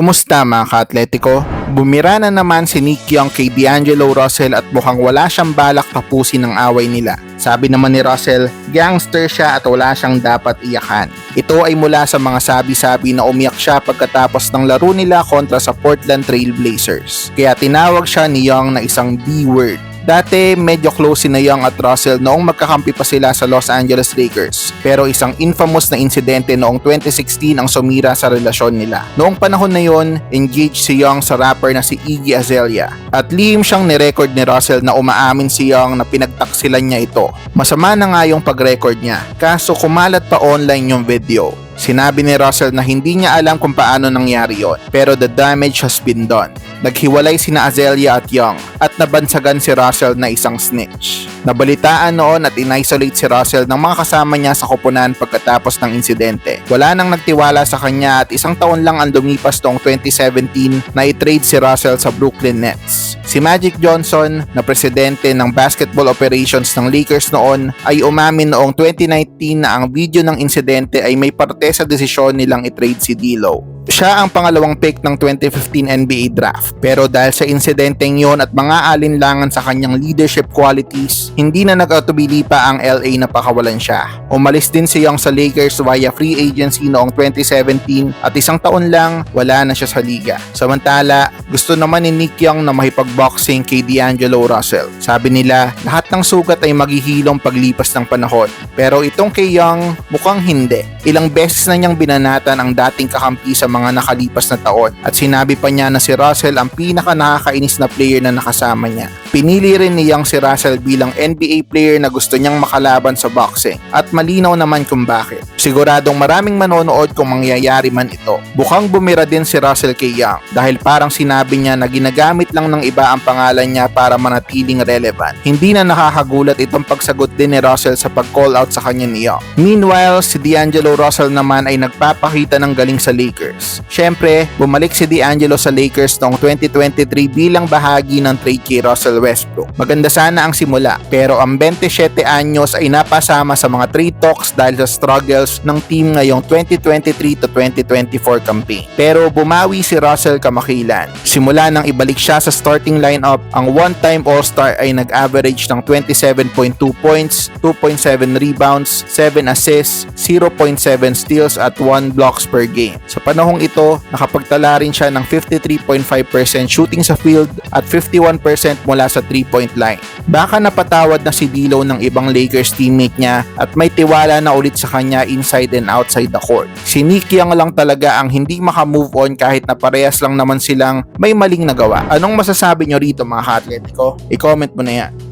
Kumusta mga ka-atletiko? Bumira na naman si Nick Young kay D'Angelo Russell at mukhang wala siyang balak tapusin ang away nila. Sabi naman ni Russell, gangster siya at wala siyang dapat iyakan. Ito ay mula sa mga sabi-sabi na umiyak siya pagkatapos ng laro nila kontra sa Portland Trail Blazers. Kaya tinawag siya ni Young na isang D-word. Dati medyo close si na Young at Russell noong magkakampi pa sila sa Los Angeles Lakers. Pero isang infamous na insidente noong 2016 ang sumira sa relasyon nila. Noong panahon na yon, engaged si Young sa rapper na si Iggy Azalea. At lihim siyang nirecord ni Russell na umaamin si Young na pinagtaksilan niya ito. Masama na nga yung pag-record niya. Kaso kumalat pa online yung video. Sinabi ni Russell na hindi niya alam kung paano nangyari yon, pero the damage has been done. Naghiwalay sina Azalea at Young at nabansagan si Russell na isang snitch. Nabalitaan noon at in-isolate si Russell ng mga kasama niya sa koponan pagkatapos ng insidente. Wala nang nagtiwala sa kanya at isang taon lang ang lumipas noong 2017 na i-trade si Russell sa Brooklyn Nets. Si Magic Johnson na presidente ng basketball operations ng Lakers noon ay umamin noong 2019 na ang video ng insidente ay may parte sa desisyon nilang i-trade si D'Lo. Siya ang pangalawang pick ng 2015 NBA draft. Pero dahil sa insidenteng yon at mga alinlangan sa kanyang leadership qualities, hindi na nag-atubili pa ang LA na pakawalan siya. Umalis din si Young sa Lakers via free agency noong 2017 at isang taon lang wala na siya sa liga. Samantala, gusto naman ni Nick Young na makipagboxing kay D'Angelo Russell. Sabi nila, lahat ng sugat ay maghihilom paglipas ng panahon. Pero itong kay Young, mukhang hindi. Ilang beses na niyang binanatan ang dating kakampi sa mga nakalipas na taon at sinabi pa niya na si Russell ang pinaka nakakainis na player na nakasama niya. Pinili rin ni Young si Russell bilang NBA player na gusto niyang makalaban sa boxing at malinaw naman kung bakit. Siguradong maraming manonood kung mangyayari man ito. Bukang bumira din si Russell kay Young dahil parang sinabi niya na ginagamit lang ng iba ang pangalan niya para manatiling relevant. Hindi na nakakagulat itong pagsagot din ni Russell sa pag-call out sa kanya ni Young. Meanwhile, si D'Angelo Russell naman ay nagpapakita ng galing sa Lakers. Siyempre, bumalik si D'Angelo sa Lakers noong 2023 bilang bahagi ng trade kay Russell Westbrook. Maganda sana ang simula, pero ang 27 anyos ay napasama sa mga trade talks dahil sa struggles ng team ngayong 2023 to 2024 campaign. Pero bumawi si Russell kamakilan. Simula nang ibalik siya sa starting lineup, ang one-time All-Star ay nag-average ng 27.2 points, 2.7 rebounds, 7 assists, 0.7 steals at 1 blocks per game. Sa panahong ito, nakapagtala rin siya ng 53.5% shooting sa field at 51% mula sa 3-point line. Baka napatawad na si D'Lo ng ibang Lakers teammate niya at may tiwala na ulit sa kanya inside and outside the court. Si Nick Young lang talaga ang hindi makamove on kahit na parehas lang naman silang may maling nagawa. Anong masasabi nyo rito mga ka-atletico? I-comment mo na yan.